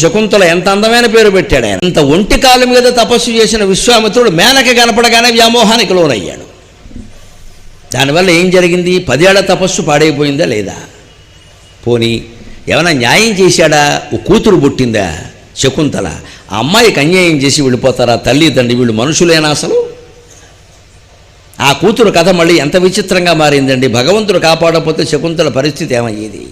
శకుంతల ఎంత అందమైన పేరు పెట్టాడు ఆయన. అంత ఒంటి కాలు మీద తపస్సు చేసిన విశ్వామిత్రుడు మేనక కనపడగానే వ్యామోహానికి లోనయ్యాడు. దానివల్ల ఏం జరిగింది? పదేళ్ళ తపస్సు పాడైపోయిందా లేదా? పోనీ ఏమైనా న్యాయం చేశాడా? ఓ కూతురు పుట్టిందా శకుంతల? ఆ అమ్మాయికి అన్యాయం చేసి వెళ్ళిపోతారా తల్లి తండ్రి? వీళ్ళు మనుషులేనా అసలు? ఆ కూతురు కథ మళ్ళీ ఎంత విచిత్రంగా మారిందండి. భగవంతుడు కాపాడకపోతే శకుంతల పరిస్థితి ఏమయ్యేది?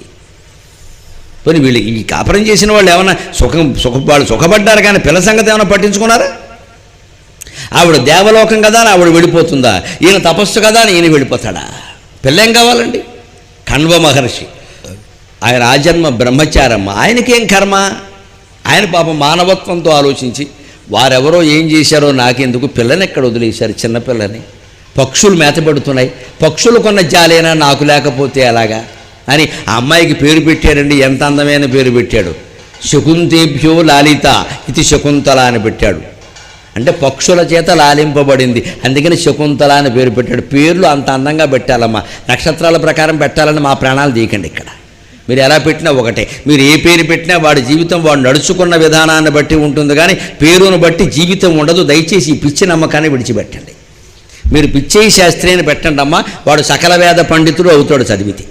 పోనీ వీళ్ళు ఈ కాపురం చేసిన వాళ్ళు ఏమైనా సుఖం సుఖ వాళ్ళు సుఖపడ్డారు కానీ పిల్ల సంగతి ఏమైనా పట్టించుకున్నారా? ఆవిడ దేవలోకం కదా అని ఆవిడ వెళ్ళిపోతుందా? ఈయన తపస్సు కదా అని ఈయన వెళ్ళిపోతాడా? పిల్లేం కావాలండి? కణ్వ మహర్షి. ఆయన ఆజన్మ బ్రహ్మచారమ్మ. ఆయనకేం కర్మ? ఆయన పాపం మానవత్వంతో ఆలోచించి వారెవరో ఏం చేశారో నాకెందుకు పిల్లని ఎక్కడ వదిలేశారు చిన్నపిల్లని పక్షులు మేతపెడుతున్నాయి. పక్షులు కొన్న జాలేనా నాకు లేకపోతే ఎలాగా? అని ఆ అమ్మాయికి పేరు పెట్టాడండి ఎంత అందమైన పేరు పెట్టాడు? శకుంతేభ్యో లాలిత ఇది శకుంతల అని పెట్టాడు. అంటే పక్షుల చేత లాలింపబడింది. అందుకని శకుంతల అని పేరు పెట్టాడు. పేర్లు అంత అందంగా పెట్టాలమ్మా. నక్షత్రాల ప్రకారం పెట్టాలని మా ప్రాణాలు తీయకండి ఇక్కడ. మీరు ఎలా పెట్టినా ఒకటే. మీరు ఏ పేరు పెట్టినా వాడి జీవితం వాడు నడుచుకున్న విధానాన్ని బట్టి ఉంటుంది కానీ పేరును బట్టి జీవితం ఉండదు. దయచేసి ఈ పిచ్చి నమ్మకాన్ని విడిచిపెట్టండి. మీరు పిచ్చేయి శాస్త్రిని పెట్టండి అమ్మా వాడు సకల వేద పండితుడు అవుతాడు చదివితే.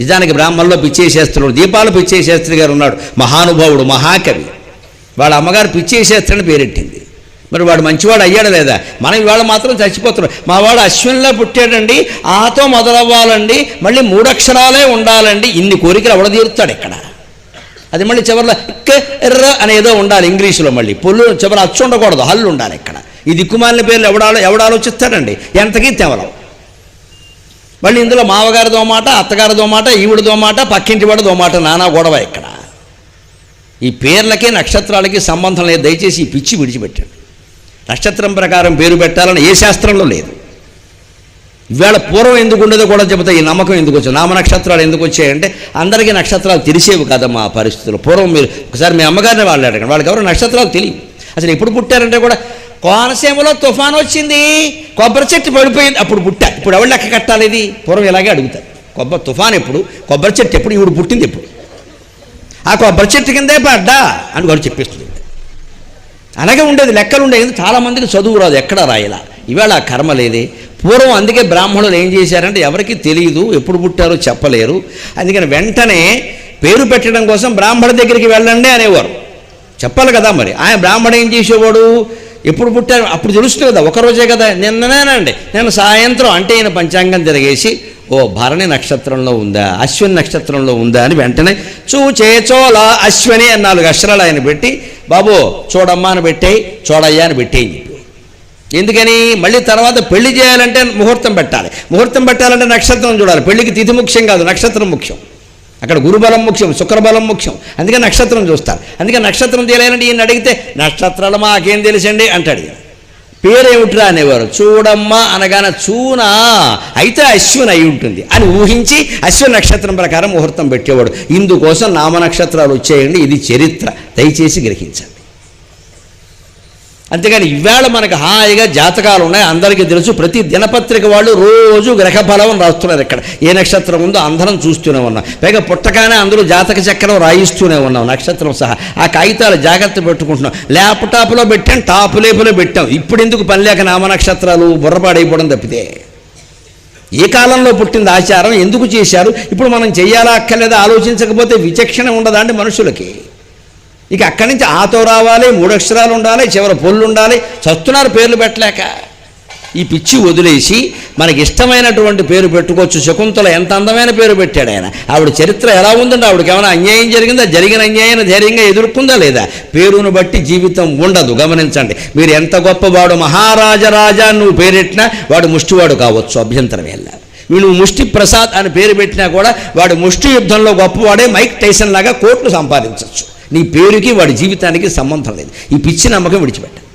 నిజానికి బ్రాహ్మణులో పిచ్చేయి శాస్త్రుడు దీపాలు పిచ్చేయి శాస్త్రి గారు ఉన్నాడు. మహానుభావుడు మహాకవి. వాళ్ళ అమ్మగారు పిచ్చేయి శాస్త్రి అని పేరెట్టింది. మరి వాడు మంచివాడు అయ్యాడు లేదా? మనం ఇవాళ మాత్రం చచ్చిపోతున్నాం. మా వాడు అశ్విన్లో పుట్టాడండి. ఆతో మొదలవ్వాలండి. మళ్ళీ మూడక్షరాలే ఉండాలండి. ఇన్ని కోరికలు ఎవడ తీరుతాడు ఇక్కడ? అది మళ్ళీ చివరిలో ఇక్క ఎర్ర అనేదో ఉండాలి ఇంగ్లీషులో మళ్ళీ. పొల్లు చివరి అచ్చు ఉండకూడదు. హల్లు ఉండాలి ఇక్కడ. ఈ దిక్కుమాలిన పేర్లు ఎవడాలో ఎవడాలోచిస్తాడండి ఎంతకీ తెవలం మళ్ళీ ఇందులో మావగారి దోమాట అత్తగారి దోమాట ఈవిడ దోమాట పక్కింటి వాడి దోమాట నానా గొడవ ఇక్కడ. ఈ పేర్లకి నక్షత్రాలకి సంబంధం లేదు. దయచేసి ఈ పిచ్చి విడిచిపెట్టండి. నక్షత్రం ప్రకారం పేరు పెట్టాలని ఏ శాస్త్రంలో లేదు. ఇవాళ పూర్వం ఎందుకు ఉండదో కూడా చెబుతా ఈ నమ్మకం ఎందుకు వచ్చాయి నామ నక్షత్రాలు ఎందుకు వచ్చాయంటే అందరికీ నక్షత్రాలు తెలిసేవి కదా మా పరిస్థితులు. పూర్వం మీరు ఒకసారి మీ అమ్మగారిని వాళ్ళు అడగండి. వాళ్ళకి ఎవరు నక్షత్రాలు తెలియవు. అసలు ఎప్పుడు పుట్టారంటే కూడా కోనసీమలో తుఫాన్ వచ్చింది కొబ్బరి చెట్టు పడిపోయింది అప్పుడు పుట్ట. ఇప్పుడు ఎవరు లెక్క కట్టాలి ఇది? పూర్వం ఇలాగే అడుగుతారు. కొబ్బరి తుఫాన్ ఎప్పుడు? కొబ్బరి చెట్టు ఎప్పుడు? ఇప్పుడు పుట్టింది ఎప్పుడు? ఆ కొబ్బరి చెట్టు కిందే పడ్డా అని వాడు చెప్పేస్తుంది. అలాగే ఉండేది లెక్కలు ఉండేది చాలామందికి చదువు రాదు ఎక్కడ రాయలా. ఇవాళ ఆ కర్మ లేదే. పూర్వం అందుకే బ్రాహ్మణులు ఏం చేశారంటే ఎవరికి తెలియదు ఎప్పుడు పుట్టారో చెప్పలేరు. అందుకని వెంటనే పేరు పెట్టడం కోసం బ్రాహ్మణ దగ్గరికి వెళ్ళండి అనేవారు. చెప్పాలి కదా మరి. ఆయన బ్రాహ్మణ ఏం చేసేవాడు? ఎప్పుడు పుట్టారు? అప్పుడు తెలుస్తుంది కదా ఒక రోజే కదా. నిన్ననేనండి నేను సాయంత్రం అంటే ఈయన పంచాంగం తిరగేసి ఓ భరణి నక్షత్రంలో ఉందా అశ్విని నక్షత్రంలో ఉందా అని వెంటనే చూచేచోల అశ్విని అని నాలుగు అక్షరాలు ఆయన పెట్టి బాబు చూడమ్మా అని పెట్టేయి చూడయ్యా అని పెట్టేయి చెప్పి ఎందుకని? మళ్ళీ తర్వాత పెళ్ళి చేయాలంటే ముహూర్తం పెట్టాలి. ముహూర్తం పెట్టాలంటే నక్షత్రం చూడాలి. పెళ్ళికి తిథి ముఖ్యం కాదు నక్షత్రం ముఖ్యం. అక్కడ గురుబలం ముఖ్యం శుక్రబలం ముఖ్యం. అందుకే నక్షత్రం చూస్తారు. అందుకే నక్షత్రం తెలియాలంటే ఈయన అడిగితే నక్షత్రాలు మాకేం తెలుసండి? అంటాడు పేరేమిట్రా అనేవారు చూడమ్మా అనగానే చూనా అయితే అశ్విన్ అయి ఉంటుంది. అని ఊహించి అశ్విన్ నక్షత్రం ప్రకారం ముహూర్తం పెట్టేవాడు. ఇందుకోసం నామ నక్షత్రాలు వచ్చేయండి ఇది చరిత్ర. దయచేసి గ్రహించండి. అంతేగాని ఇవాళ మనకు హాయిగా జాతకాలు ఉన్నాయి. అందరికీ తెలుసు ప్రతి దినపత్రిక వాళ్ళు రోజు గ్రహ బలం రాస్తున్నారు ఇక్కడ. ఏ నక్షత్రం ఉందో అందరం చూస్తూనే ఉన్నాం. పైగా పుట్టగానే అందరూ జాతక చక్రం రాయిస్తూనే ఉన్నాం. నక్షత్రం సహా. ఆ కాగితాలు జాగ్రత్త పెట్టుకుంటున్నాం. ల్యాప్టాప్లో పెట్టాం టాప్ లేపులో పెట్టాం. ఇప్పుడు ఎందుకు పని లేక నామ నక్షత్రాలు బుర్రపాడైపోవడం తప్పితే? ఏ కాలంలో పుట్టింది ఆచారం? ఎందుకు చేశారు? ఇప్పుడు మనం చేయాలా అక్కర్లేదా? ఆలోచించకపోతే విచక్షణ ఉండదా అండి మనుషులకి? ఇక అక్కడి నుంచి ఆతో రావాలి మూడు అక్షరాలు ఉండాలి చివరి పొల్లు ఉండాలి. చస్తున్నారు పేర్లు పెట్టలేక. ఈ పిచ్చి వదిలేసి మనకి ఇష్టమైనటువంటి పేరు పెట్టుకోవచ్చు. శకుంతల ఎంత అందమైన పేరు పెట్టాడు ఆయన. ఆవిడ చరిత్ర ఎలా ఉందంటే ఆవిడకి ఏమైనా అన్యాయం జరిగిందా? జరిగిన అన్యాయం ధైర్యంగా ఎదుర్కొందా లేదా? పేరును బట్టి జీవితం ఉండదు. గమనించండి. మీరు ఎంత గొప్పవాడు మహారాజరాజా నువ్వు పేరెట్టినా వాడు ముష్టివాడు కావచ్చు. అభ్యంతరం వెళ్ళాలి వీళ్ళు ముష్టి ప్రసాద్ అని పేరు పెట్టినా కూడా వాడు ముష్టి యుద్ధంలో గొప్పవాడే మైక్ టైసన్ లాగా కోట్లు సంపాదించవచ్చు నీ పేరుకి వాడి జీవితానికి సంబంధం లేదు. ఈ పిచ్చి నమ్మకం విడిచిపెట్ట.